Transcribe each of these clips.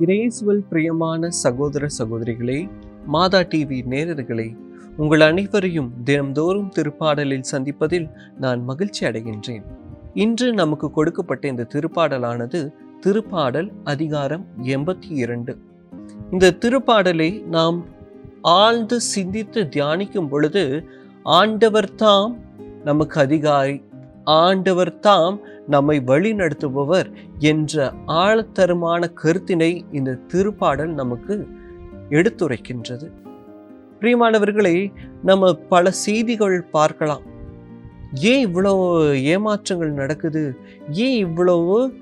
இறையேசுவல் பிரியமான சகோதர சகோதரிகளே மாதா டிவி நேரர்களே உங்கள் அனைவரையும் தினம்தோறும் திருப்பாடலில் சந்திப்பதில் நான் மகிழ்ச்சி அடைகின்றேன். இன்று நமக்கு கொடுக்கப்பட்ட இந்த திருப்பாடலானது திருப்பாடல் அதிகாரம் எண்பத்தி இரண்டு. இந்த திருப்பாடலை நாம் ஆழ்ந்து சிந்தித்து தியானிக்கும் பொழுது ஆண்டவர் தாம் நமக்கு அதிகாரி ஆண்டவர் தாம் நம்மை வழிநடத்துபவர் என்ற ஆழத்தரமான கருத்தினை இந்த திருப்பாடல் நமக்கு எடுத்துரைக்கின்றது. பிரியமானவர்களை நம்ம பல செய்திகள் பார்க்கலாம். ஏன் இவ்வளோ ஏமாற்றங்கள் நடக்குது? ஏன் இவ்வளவு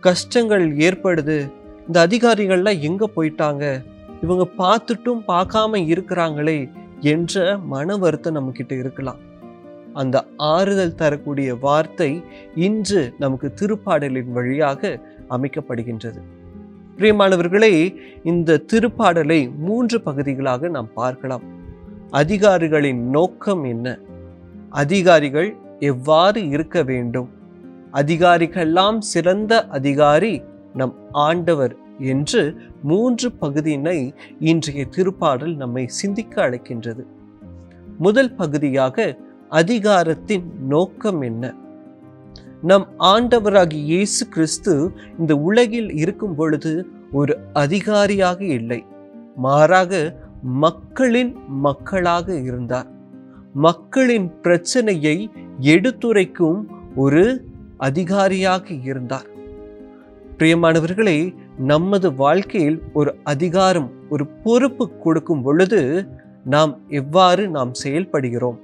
கஷ்டங்கள் ஏற்படுது? இந்த அதிகாரிகள்லாம் எங்கே போயிட்டாங்க? இவங்க பார்த்துட்டும் பார்க்காம இருக்கிறாங்களே என்ற மன வருத்தம் நம்மக்கிட்ட இருக்கலாம். அந்த ஆறுதல் தரக்கூடிய வார்த்தை இன்று நமக்கு திருப்பாடலின் வழியாக அமைக்கப்படுகின்றது. பிரியமானவர்களே இந்த திருப்பாடலை மூன்று பகுதிகளாக நாம் பார்க்கலாம். அதிகாரிகளின் நோக்கம் என்ன? அதிகாரிகள் எவ்வாறு இருக்க வேண்டும்? அதிகாரிகள்லாம் சிறந்த அதிகாரி நம் ஆண்டவர் என்று மூன்று பகுதியினை இன்றைய திருப்பாடல் நம்மை சிந்திக்க அழைக்கின்றது. முதல் பகுதியாக அதிகாரத்தின் நோக்கம் என்ன? நம் ஆண்டவராகிய இயேசு கிறிஸ்து இந்த உலகில் இருக்கும் பொழுது ஒரு அதிகாரியாக இல்லை. மாறாக மக்களின் மக்களாக இருந்தார். மக்களின் பிரச்சனையை எடுத்துரைக்கும் ஒரு அதிகாரியாக இருந்தார். பிரியமானவர்களே நமது வாழ்க்கையில் ஒரு அதிகாரம் ஒரு பொறுப்பு கொடுக்கும் பொழுது நாம் எவ்வாறு நாம் செயல்படுகிறோம்?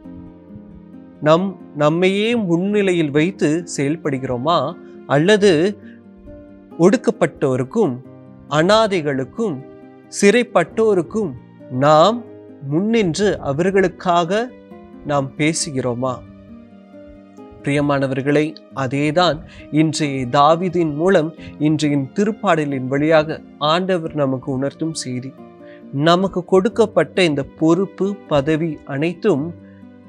நம் நம்மையே முன்னிலையில் வைத்து செயல்படுகிறோமா? அல்லது ஒடுக்கப்பட்டோருக்கும் அனாதைகளுக்கும் சிறைப்பட்டோருக்கும் நாம் முன்னின்று அவர்களுக்காக நாம் பேசுகிறோமா? பிரியமானவர்களை அதேதான் இன்றைய தாவிதின் மூலம் இன்றைய திருப்பாடலின் வழியாக ஆண்டவர் நமக்கு உணர்த்தும் செய்தி. நமக்கு கொடுக்கப்பட்ட இந்த பொறுப்பு பதவி அனைத்தும்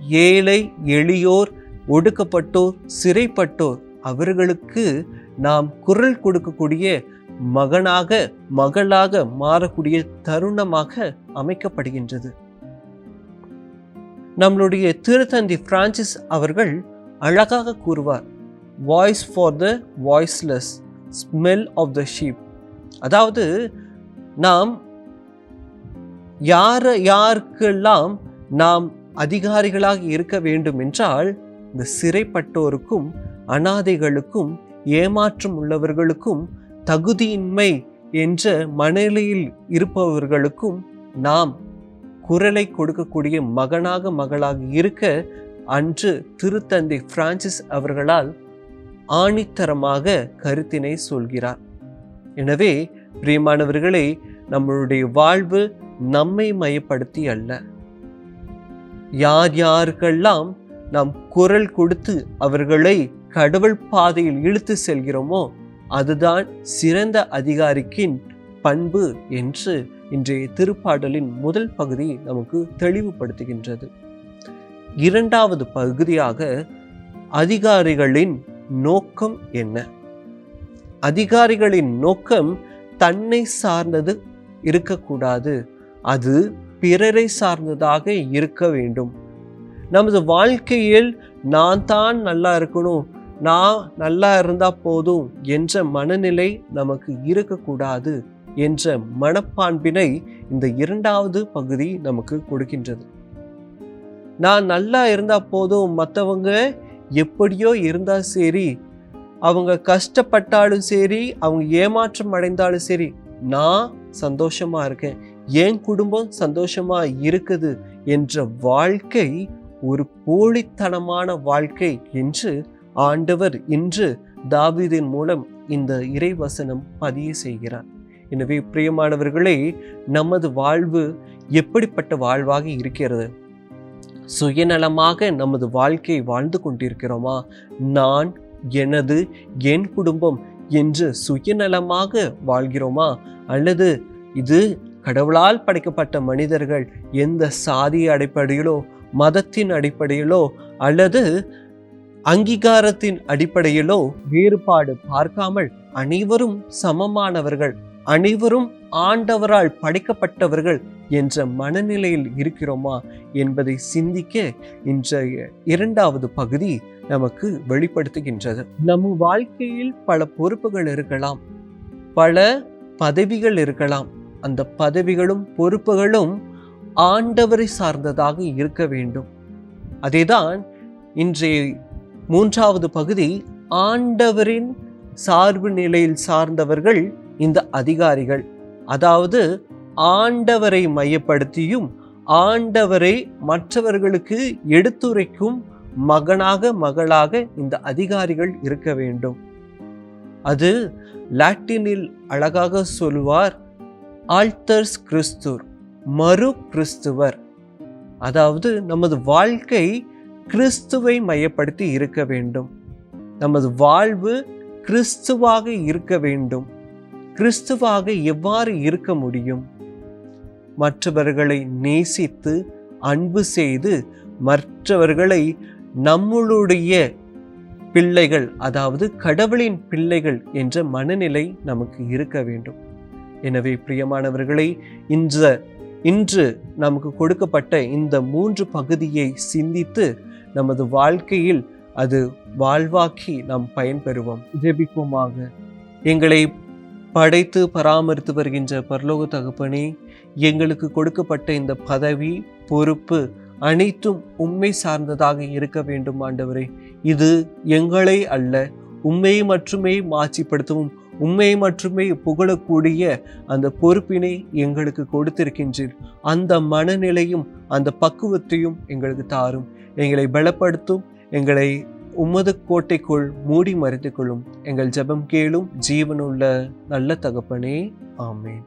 ஏழை எளியோர் ஒடுக்கப்பட்டோர் சிறைப்பட்டோர் அவர்களுக்கு நாம் குரல் கொடுக்கக்கூடிய மகனாக மகளாக மாறக்கூடிய தருணமாக அமைக்கப்படுகின்றது. நம்மளுடைய திருத்தந்தி பிரான்சிஸ் அவர்கள் அழகாக கூறுவார் voice for the voiceless smell of the sheep அதாவது நாம் யார் யாருக்கெல்லாம் நாம் அதிகாரிகளாக இருக்க வேண்டும் என்றால் இந்த சிறைப்பட்டோருக்கும் அனாதைகளுக்கும் ஏமாற்றம் உள்ளவர்களுக்கும் தகுதியின்மை என்ற மனநிலையில் இருப்பவர்களுக்கும் நாம் குரலை கொடுக்கக்கூடிய மகனாக மகளாக இருக்க அன்று திருத்தந்தை பிரான்சிஸ் அவர்களால் ஆணித்தரமாக கருத்தினை சொல்கிறார். எனவே பிரியமானவர்களே நம்மளுடைய வாழ்வு நம்மை மையப்படுத்தி அல்ல. யார் யாருக்கெல்லாம் நாம் குரல் கொடுத்து அவர்களை கடவுள் பாதையில் இழுத்து செல்கிறோமோ அதுதான் சிறந்த அதிகாரிக்கின் பண்பு என்று இன்றைய திருப்பாடலின் முதல் பகுதி நமக்கு தெளிவுபடுத்துகின்றது. இரண்டாவது பகுதியாக அதிகாரிகளின் நோக்கம் என்ன? அதிகாரிகளின் நோக்கம் தன்னை சார்ந்தது இருக்கக்கூடாது. அது பிறரை சார்ந்ததாக இருக்க வேண்டும். நமது வாழ்க்கையில் நான் தான் நல்லா இருக்கணும் நான் நல்லா இருந்தால் போதும் என்ற மனநிலை நமக்கு இருக்கக்கூடாது என்ற மனப்பான்பினை இந்த இரண்டாவது பகுதி நமக்கு கொடுக்கின்றது. நான் நல்லா இருந்தால் போதும் மற்றவங்க எப்படியோ இருந்தால் சரி அவங்க கஷ்டப்பட்டாலும் சரி அவங்க ஏமாற்றம் அடைந்தாலும் சரி நான் சந்தோஷமாக இருக்கேன். என் குடும்பம் சந்தோஷமா இருக்குது என்ற வாழ்க்கை ஒரு போலித்தனமான வாழ்க்கை என்று ஆண்டவர் இன்று தாவிதின் மூலம் இந்த இறைவசனம் பதிய செய்கிறார். எனவே பிரியமானவர்களே நமது வாழ்வு எப்படிப்பட்ட வாழ்வாக இருக்கிறது? சுயநலமாக நமது வாழ்க்கையை வாழ்ந்து கொண்டிருக்கிறோமா? நான் எனது என் குடும்பம் என்று சுயநலமாக வாழ்கிறோமா? அல்லது இது கடவுளால் படைக்கப்பட்ட மனிதர்கள் எந்த சாதி அடிப்படையிலோ மதத்தின் அடிப்படையிலோ அல்லது அங்கீகாரத்தின் அடிப்படையிலோ வேறுபாடு பார்க்காமல் அனைவரும் சமமானவர்கள் அனைவரும் ஆண்டவரால் படைக்கப்பட்டவர்கள் என்ற மனநிலையில் இருக்கிறோமா என்பதை சிந்திக்க இன்றைய இரண்டாவது பகுதி நமக்கு வெளிப்படுத்துகின்றது. நம் வாழ்க்கையில் பல பொறுப்புகள் இருக்கலாம் பல பதவிகள் இருக்கலாம் அந்த பதவிகளும் பொறுப்புகளும் ஆண்டவரை சார்ந்ததாக இருக்க வேண்டும். அதேதான் இன்றைய மூன்றாவது பகுதி ஆண்டவரின் சார்பு நிலையில் சார்ந்தவர்கள் இந்த அதிகாரிகள். அதாவது ஆண்டவரை மையப்படுத்தியும் ஆண்டவரை மற்றவர்களுக்கு எடுத்துரைக்கும் மகனாக மகளாக இந்த அதிகாரிகள் இருக்க வேண்டும். அது லாட்டினில் அழகாக சொல்வார் ஆல்டர்ஸ் கிறிஸ்துவர் மறு கிறிஸ்துவர். அதாவது நமது வாழ்க்கை கிறிஸ்துவை மையப்படுத்தி இருக்க வேண்டும். நமது வாழ்வு கிறிஸ்துவாக இருக்க வேண்டும். கிறிஸ்துவாக எவ்வாறு இருக்க முடியும்? மற்றவர்களை நேசித்து அன்பு செய்து மற்றவர்களை நம்மளுடைய பிள்ளைகள் அதாவது கடவுளின் பிள்ளைகள் என்ற மனநிலை நமக்கு இருக்க வேண்டும். எனவே பிரியமானவர்களை இந்த இன்று நமக்கு கொடுக்கப்பட்ட இந்த மூன்று பகுதியை சிந்தித்து நமது வாழ்க்கையில் அது வாழ்வாக்கி நாம் பயன்பெறுவோம். ஜெபிப்போமாக. எங்களை படைத்து பராமரித்து வருகின்ற பரலோக தகப்பனே எங்களுக்கு கொடுக்கப்பட்ட இந்த பதவி பொறுப்பு அனைத்தும் உண்மை சார்ந்ததாக இருக்க வேண்டும் ஆண்டவரே. இது எங்களை அல்ல உண்மையை மட்டுமே மாட்சிப்படுத்தவும் உண்மையை மட்டுமே புகழக்கூடிய அந்த பொறுப்பினை எங்களுக்கு கொடுத்திருக்கின்றீர். அந்த மனநிலையும் அந்த பக்குவத்தையும் எங்களுக்கு தாரும். எங்களை பலப்படுத்தும் எங்களை உமது கோட்டைக்குள் மூடி மறைத்துக் கொள்ளும். எங்கள் ஜெபம் கேளும் ஜீவனுள்ள நல்ல தகப்பனே. ஆமேன்.